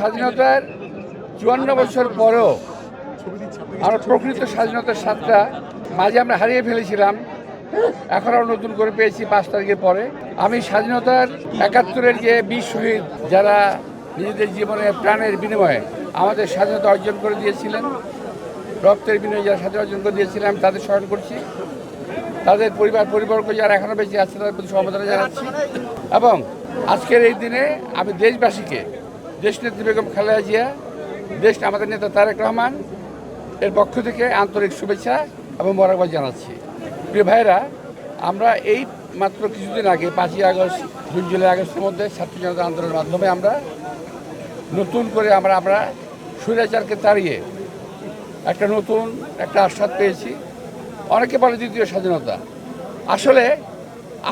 স্বাধীনতার চুয়ান্ন বছর পরেও আমরা প্রকৃত স্বাধীনতার স্বাদটা মাঝে আমরা হারিয়ে ফেলেছিলাম। এখন আমরা নতুন করে পেয়েছি পাঁচ তারিখের পরে। আমি স্বাধীনতার একাত্তরের যে বীর শহীদ, যারা নিজেদের জীবনের প্রাণের বিনিময়ে আমাদের স্বাধীনতা অর্জন করে দিয়েছিলেন, রক্তের বিনিময়ে যারা স্বাধীনতা অর্জন করে দিয়েছিলেন আমি তাদের স্মরণ করছি। তাদের পরিবার, পরিবর্গ যারা এখনও বেঁচে আছে, তাদের প্রতি সমবেদনা জানাচ্ছি। এবং আজকের এই দিনে আমি দেশবাসীকে দেশনেত্রী বেগম খালেদা জিয়া, দেশ আমাদের নেতা তারেক রহমান, এর পক্ষ থেকে আন্তরিক শুভেচ্ছা এবং মোরাকবাদ জানাচ্ছি। প্রিয় ভাইরা আমরা এই মাত্র কিছুদিন আগে, পাঁচই আগস্ট জুন জুলাই আগস্টের মধ্যে ছাত্র জনতা আন্দোলনের মাধ্যমে আমরা নতুন করে আমরা আমরা স্বৈরাচারকে তাড়িয়ে একটা নতুন, একটা আশ্বাদ পেয়েছি। অনেকে বলে দ্বিতীয় স্বাধীনতা। আসলে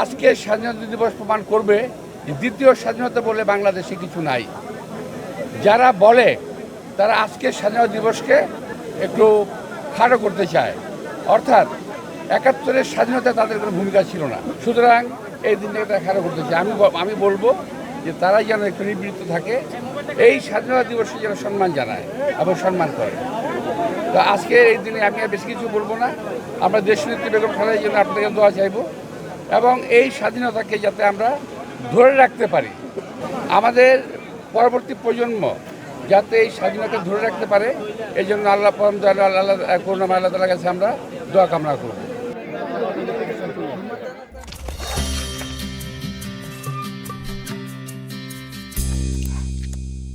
আজকে স্বাধীনতা দিবস প্রমাণ করবে দ্বিতীয় স্বাধীনতা বলে বাংলাদেশে কিছু নাই। যারা বলে, তারা আজকের স্বাধীনতা দিবসকে একটু খাটো করতে চায়। অর্থাৎ একাত্তরের স্বাধীনতা তাদের কোনো ভূমিকা ছিল না। সুতরাং এই দিনটাকে তারা খাটো করতে চায়। আমি আমি বলব যে তারা যেন একটু নিবৃত্ত থাকে, এই স্বাধীনতা দিবসে যেন সম্মান জানায় এবং সম্মান করে। তো আজকে এই দিনে আমি আর বেশি কিছু বলব না। আমরা দেশনেত্রী বেগম খালেদার জন্য আপনাদের দোয়া চাইব। এবং এই স্বাধীনতাকে যাতে আমরা ধরে রাখতে পারি। আমাদের পরবর্তী প্রজন্ম যাতে এই স্বাধীনতা ধরে রাখতে পারে এই জন্য আল্লাহ পরম আল্লাহ করুণা আল্লাহ তালার কাছে আমরা দোয়া কামনা করব